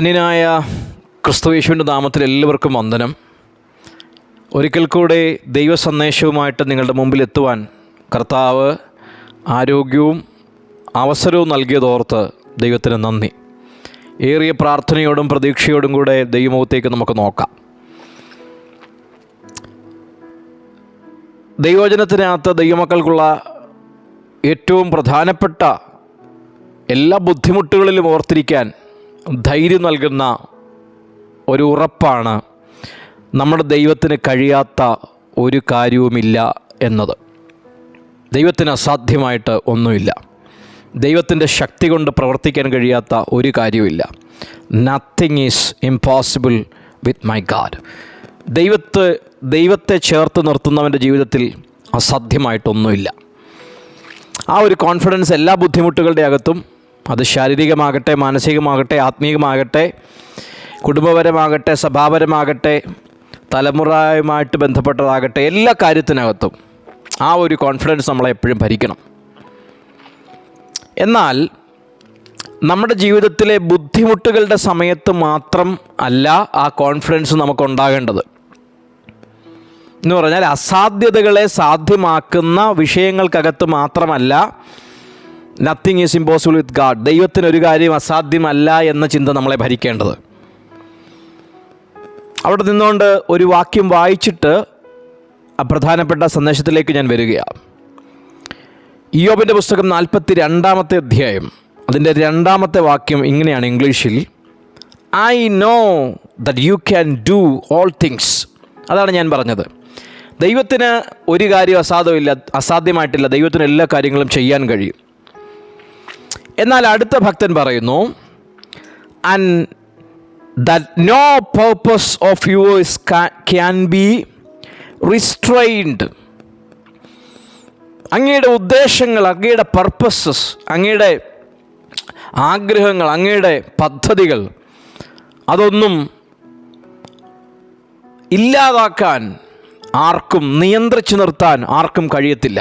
ധന്യനായ ക്രിസ്തുയേശുവിന്റെ നാമത്തിൽ എല്ലാവർക്കും വന്ദനം. ഒരിക്കൽ കൂടെ ദൈവ സന്ദേശവുമായിട്ട് നിങ്ങളുടെ മുമ്പിൽ എത്തുവാൻ കർത്താവ് ആരോഗ്യവും അവസരവും നൽകിയതോർത്ത് ദൈവത്തിന് നന്ദി. ഏറിയ പ്രാർത്ഥനയോടും പ്രതീക്ഷയോടും കൂടെ ദൈവമുഖത്തേക്ക് നമുക്ക് നോക്കാം. ദൈവവചനത്തിനകത്ത് ദൈവമക്കൾക്കുള്ള ഏറ്റവും പ്രധാനപ്പെട്ട എല്ലാ ബുദ്ധിമുട്ടുകളിലും ഓർത്തിരിക്കാൻ ധൈര്യം നൽകുന്ന ഒരു ഉറപ്പാണ് നമ്മുടെ ദൈവത്തിന് കഴിയാത്ത ഒരു കാര്യവുമില്ല എന്നത്. ദൈവത്തിന് അസാധ്യമായിട്ട് ഒന്നുമില്ല. ദൈവത്തിന്റെ ശക്തി കൊണ്ട് പ്രവർത്തിക്കാൻ കഴിയാത്ത ഒരു കാര്യവുമില്ല. Nothing is impossible with my God ദൈവത്തെ ദൈവത്തെ ചേർത്ത് നിർത്തുന്നവന്റെ ജീവിതത്തിൽ അസാധ്യമായിട്ടൊന്നുമില്ല. ആ ഒരു കോൺഫിഡൻസ് എല്ലാ ബുദ്ധിമുട്ടുകളുടെ അകത്തും അത് ശാരീരികമാകട്ടെ മാനസികമാകട്ടെ ആത്മീയമാകട്ടെ കുടുംബപരമാകട്ടെ സഭാപരമാകട്ടെ തലമുറയുമായിട്ട് ബന്ധപ്പെട്ടതാകട്ടെ എല്ലാ കാര്യത്തിനകത്തും ആ ഒരു കോൺഫിഡൻസ് നമ്മളെ എപ്പോഴും ഭരിക്കണം. എന്നാൽ നമ്മുടെ ജീവിതത്തിലെ ബുദ്ധിമുട്ടുകളുടെ സമയത്ത് മാത്രം അല്ല ആ കോൺഫിഡൻസ് നമുക്കുണ്ടാകേണ്ടത്. എന്ന് പറഞ്ഞാൽ അസാധ്യതകളെ സാധ്യമാക്കുന്ന വിഷയങ്ങൾക്കകത്ത് മാത്രമല്ല nothing is impossible with God ദൈവത്തിന് ഒരു കാര്യം അസാധ്യമല്ല എന്ന ചിന്ത നമ്മളെ ഭരിക്കേണ്ടത്. അവിടെ നിന്നുകൊണ്ട് ഒരു വാക്യം വായിച്ചിട്ട് പ്രധാനപ്പെട്ട സന്ദേശത്തിലേക്ക് ഞാൻ വരികയാണ്. ഇയോബിന്റെ പുസ്തകം നാൽപ്പത്തി രണ്ടാമത്തെ അധ്യായം. അതിന്റെ രണ്ടാമത്തെ വാക്യം ഇങ്ങനെയാണ് ഇംഗ്ലീഷിൽ. I know that you can do all things അതാണ് ഞാൻ പറഞ്ഞത്. ദൈവത്തിന് ഒരു കാര്യം അസാധ്യമില്ല അസാധ്യമായിട്ടില്ല. ദൈവത്തിന് എല്ലാ കാര്യങ്ങളും ചെയ്യാൻ കഴിയും. എന്നാൽ അടുത്ത ഭക്തൻ പറയുന്നു and that no purpose of yours can be restrained അങ്ങയുടെ ഉദ്ദേശങ്ങൾ അങ്ങയുടെ പർപ്പസസ് അങ്ങയുടെ ആഗ്രഹങ്ങൾ അങ്ങയുടെ പദ്ധതികൾ അതൊന്നും ഇല്ലാതാക്കാൻ ആർക്കും നിയന്ത്രിച്ചു നിർത്താൻ ആർക്കും കഴിയത്തില്ല.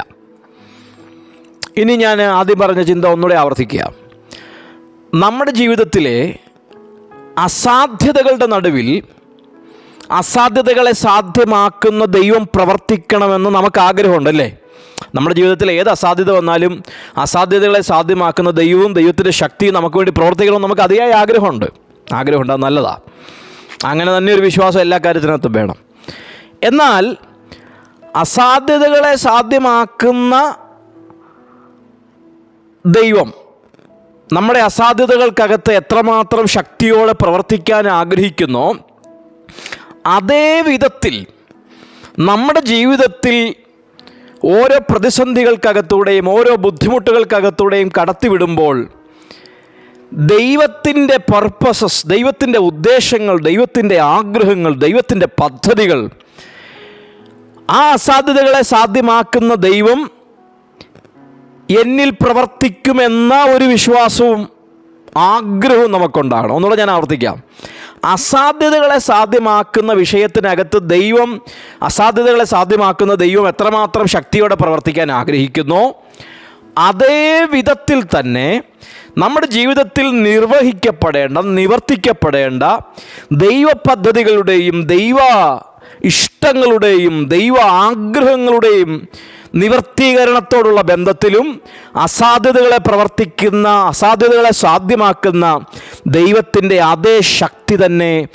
ഇനി ഞാൻ ആദ്യം പറഞ്ഞ ചിന്ത ഒന്നുകൂടെ ആവർത്തിക്കുക. നമ്മുടെ ജീവിതത്തിലെ അസാധ്യതകളുടെ നടുവിൽ അസാധ്യതകളെ സാധ്യമാക്കുന്ന ദൈവം പ്രവർത്തിക്കണമെന്ന് നമുക്ക് ആഗ്രഹമുണ്ടല്ലേ നമ്മുടെ ജീവിതത്തിൽ ഏത് അസാധ്യത വന്നാലും അസാധ്യതകളെ സാധ്യമാക്കുന്ന ദൈവവും ദൈവത്തിന്റെ ശക്തിയും നമുക്ക് വേണ്ടി പ്രവർത്തിക്കണമെന്ന് നമുക്ക് അതിയായ ആഗ്രഹമുണ്ട്. ആഗ്രഹമുണ്ട് അത് നല്ലതാണ് അങ്ങനെ തന്നെ ഒരു വിശ്വാസം എല്ലാ കാര്യത്തിനകത്തും വേണം. എന്നാൽ അസാധ്യതകളെ സാധ്യമാക്കുന്ന ദൈവം നമ്മുടെ അസാധ്യതകൾക്കകത്ത് എത്രമാത്രം ശക്തിയോടെ പ്രവർത്തിക്കാൻ ആഗ്രഹിക്കുന്നോ അതേ വിധത്തിൽ നമ്മുടെ ജീവിതത്തിൽ ഓരോ പ്രതിസന്ധികൾക്കകത്തൂടെയും ഓരോ ബുദ്ധിമുട്ടുകൾക്കകത്തൂടെയും കടത്തിവിടുമ്പോൾ ദൈവത്തിന്റെ പർപ്പസസ് ദൈവത്തിന്റെ ഉദ്ദേശങ്ങൾ ദൈവത്തിന്റെ ആഗ്രഹങ്ങൾ ദൈവത്തിന്റെ പദ്ധതികൾ ആ അസാധ്യതകളെ സാധ്യമാക്കുന്ന ദൈവം എന്നിൽ പ്രവർത്തിക്കുമെന്ന ഒരു വിശ്വാസവും ആഗ്രഹവും നമുക്കുണ്ടാകണം. ഒന്നുകൂടെ ഞാൻ ആവർത്തിക്കാം. അസാധ്യതകളെ സാധ്യമാക്കുന്ന വിഷയത്തിനകത്ത് ദൈവം അസാധ്യതകളെ സാധ്യമാക്കുന്ന ദൈവം എത്രമാത്രം ശക്തിയോടെ പ്രവർത്തിക്കാൻ ആഗ്രഹിക്കുന്നു? അതേ വിധത്തിൽ തന്നെ നമ്മുടെ ജീവിതത്തിൽ നിർവഹിക്കപ്പെടേണ്ട നിവർത്തിക്കപ്പെടേണ്ട ദൈവ പദ്ധതികളുടെയും ദൈവ ഇഷ്ടങ്ങളുടെയും ദൈവ ആഗ്രഹങ്ങളുടെയും നിവർത്തീകരണത്തോടുള്ള ബന്ധത്തിലും അസാധ്യതകളെ പ്രവർത്തിക്കുന്ന അസാധ്യതകളെ സാധ്യമാക്കുന്ന ദൈവത്തിന്റെ അതേ ശക്തി തന്നെ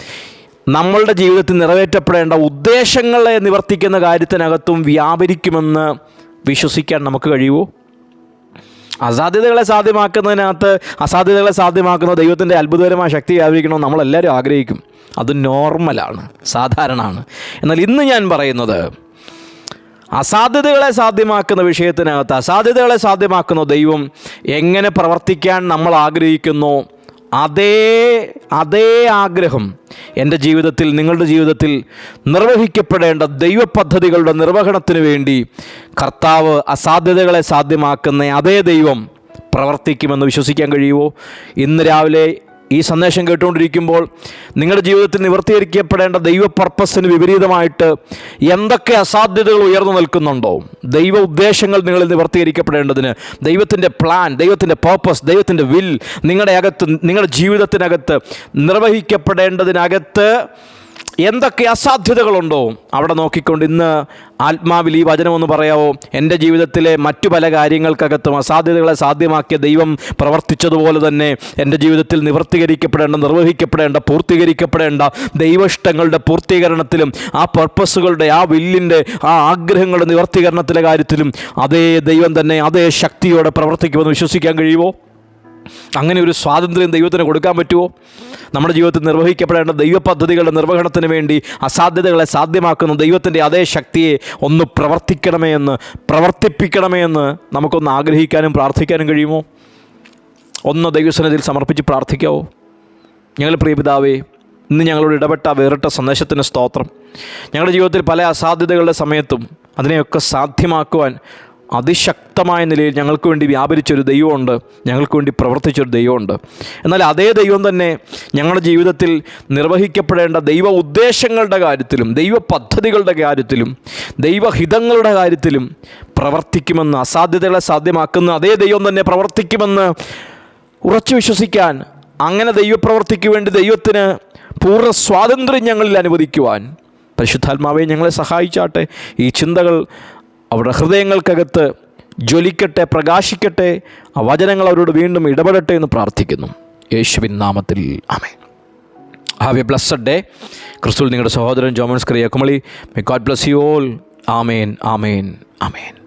നമ്മളുടെ ജീവിതത്തിൽ നിറവേറ്റപ്പെടേണ്ട ഉദ്ദേശങ്ങളെ നിവർത്തിക്കുന്ന കാര്യത്തിനകത്തും വ്യാപരിക്കുമെന്ന് വിശ്വസിക്കാൻ നമുക്ക് കഴിയുമോ? അസാധ്യതകളെ സാധ്യമാക്കുന്നതിനകത്ത് അസാധ്യതകളെ സാധ്യമാക്കുന്ന ദൈവത്തിന്റെ അത്ഭുതകരമായ ശക്തി വ്യാപരിക്കണമെന്ന് നമ്മളെല്ലാവരും ആഗ്രഹിക്കും. അത് നോർമലാണ് സാധാരണമാണ് എന്നാൽ ഇന്ന് ഞാൻ പറയുന്നത് അസാധ്യതകളെ സാധ്യമാക്കുന്ന വിഷയത്തിനകത്ത് അസാധ്യതകളെ സാധ്യമാക്കുന്ന ദൈവം എങ്ങനെ പ്രവർത്തിക്കാൻ നമ്മൾ ആഗ്രഹിക്കുന്നു? അതേ അതേ ആഗ്രഹം എന്റെ ജീവിതത്തിൽ നിങ്ങളുടെ ജീവിതത്തിൽ നിർവഹിക്കപ്പെടേണ്ട ദൈവ പദ്ധതികളുടെ നിർവഹണത്തിന് വേണ്ടി കർത്താവ് അസാധ്യതകളെ സാധ്യമാക്കുന്ന അതേ ദൈവം പ്രവർത്തിക്കുമെന്ന് വിശ്വസിക്കാൻ കഴിയുമോ? ഇന്ന് രാവിലെ ഈ സന്ദേശം കേട്ടുകൊണ്ടിരിക്കുമ്പോൾ നിങ്ങളുടെ ജീവിതത്തിൽ നിവർത്തീകരിക്കപ്പെടേണ്ട ദൈവ പർപ്പസിന് വിപരീതമായിട്ട് എന്തൊക്കെ അസാധ്യതകൾ ഉയർന്നു നിൽക്കുന്നുണ്ടോ? ദൈവ ഉദ്ദേശങ്ങൾ നിങ്ങളിൽ നിവർത്തീകരിക്കപ്പെടേണ്ടതിന് ദൈവത്തിന്റെ പ്ലാൻ ദൈവത്തിന്റെ പർപ്പസ് ദൈവത്തിന്റെ വിൽ നിങ്ങളുടെ അകത്ത് നിങ്ങളുടെ ജീവിതത്തിനകത്ത് നിർവഹിക്കപ്പെടേണ്ടതിനകത്ത് എന്തൊക്കെ അസാധ്യതകളുണ്ടോ? അവിടെ നോക്കിക്കൊണ്ട് ഇന്ന് ആത്മാവിൽ ഈ വചനമൊന്ന് പറയാവോ? എന്റെ ജീവിതത്തിലെ മറ്റു പല കാര്യങ്ങൾക്കകത്തും അസാധ്യതകളെ സാധ്യമാക്കിയ ദൈവം പ്രവർത്തിച്ചതുപോലെ തന്നെ എന്റെ ജീവിതത്തിൽ നിവർത്തീകരിക്കപ്പെടേണ്ട നിർവഹിക്കപ്പെടേണ്ട പൂർത്തീകരിക്കപ്പെടേണ്ട ദൈവഷ്ടങ്ങളുടെ പൂർത്തീകരണത്തിലും ആ പർപ്പസുകളുടെ ആ വില്ലിന്റെ ആ ആഗ്രഹങ്ങളുടെ നിവർത്തീകരണത്തിലെ കാര്യത്തിലും അതേ ദൈവം തന്നെ അതേ ശക്തിയോടെ പ്രവർത്തിക്കുമെന്ന് വിശ്വസിക്കാൻ കഴിയുമോ? അങ്ങനെ ഒരു സ്വാതന്ത്ര്യം ദൈവത്തിന് കൊടുക്കാൻ പറ്റുമോ? നമ്മുടെ ജീവിതത്തിൽ നിർവഹിക്കപ്പെടേണ്ട ദൈവ പദ്ധതികളുടെ നിർവഹണത്തിന് വേണ്ടി അസാധ്യതകളെ സാധ്യമാക്കുന്ന ദൈവത്തിന്റെ അതേ ശക്തിയെ ഒന്ന് പ്രവർത്തിക്കണമേ എന്ന് പ്രവർത്തിപ്പിക്കണമേ എന്ന് നമുക്കൊന്ന് ആഗ്രഹിക്കാനും പ്രാർത്ഥിക്കാനും കഴിയുമോ? ഒന്ന് ദൈവസന്നിധിയിൽ സമർപ്പിച്ച് പ്രാർത്ഥിക്കാവോ? ഞങ്ങൾ പ്രിയപിതാവേ ഇന്ന് ഞങ്ങളോട് ഇടപെട്ട വേറിട്ട സന്ദേശത്തിന് സ്തോത്രം. ഞങ്ങളുടെ ജീവിതത്തിൽ പല അസാധ്യതകളുടെ സമയത്തും അതിനെയൊക്കെ സാധ്യമാക്കുവാൻ അതിശക്തമായ നിലയിൽ ഞങ്ങൾക്ക് വേണ്ടി വ്യാപരിച്ചൊരു ദൈവമുണ്ട് ഞങ്ങൾക്ക് വേണ്ടി പ്രവർത്തിച്ചൊരു ദൈവമുണ്ട്. എന്നാൽ അതേ ദൈവം തന്നെ ഞങ്ങളുടെ ജീവിതത്തിൽ നിർവഹിക്കപ്പെടേണ്ട ദൈവ ഉദ്ദേശങ്ങളുടെ കാര്യത്തിലും ദൈവ പദ്ധതികളുടെ കാര്യത്തിലും ദൈവഹിതങ്ങളുടെ കാര്യത്തിലും പ്രവർത്തിക്കുമെന്ന് അസാധ്യതകളെ സാധ്യമാക്കുന്ന അതേ ദൈവം തന്നെ പ്രവർത്തിക്കുമെന്ന് ഉറച്ചു വിശ്വസിക്കാൻ അങ്ങനെ ദൈവപ്രവർത്തിക്ക് വേണ്ടി ദൈവത്തിന് പൂർണ സ്വാതന്ത്ര്യം ഞങ്ങളിൽ അനുവദിക്കുവാൻ പരിശുദ്ധാത്മാവെ ഞങ്ങളെ സഹായിച്ചാട്ടെ. ഈ ചിന്തകൾ അവരുടെ ഹൃദയങ്ങൾക്കകത്ത് ജ്വലിക്കട്ടെ പ്രകാശിക്കട്ടെ ആ വചനങ്ങൾ അവരോട് വീണ്ടും ഇടപെടട്ടെ എന്ന് പ്രാർത്ഥിക്കുന്നു. യേശുവിൻ നാമത്തിൽ ആമേ ഹാവ് എ ബ്ലസ്സഡ് ഡേ ക്രിസ്തുവിൽ നിങ്ങളുടെ സഹോദരൻ Jomons Kriya Kumily may God bless you all amen amen amen.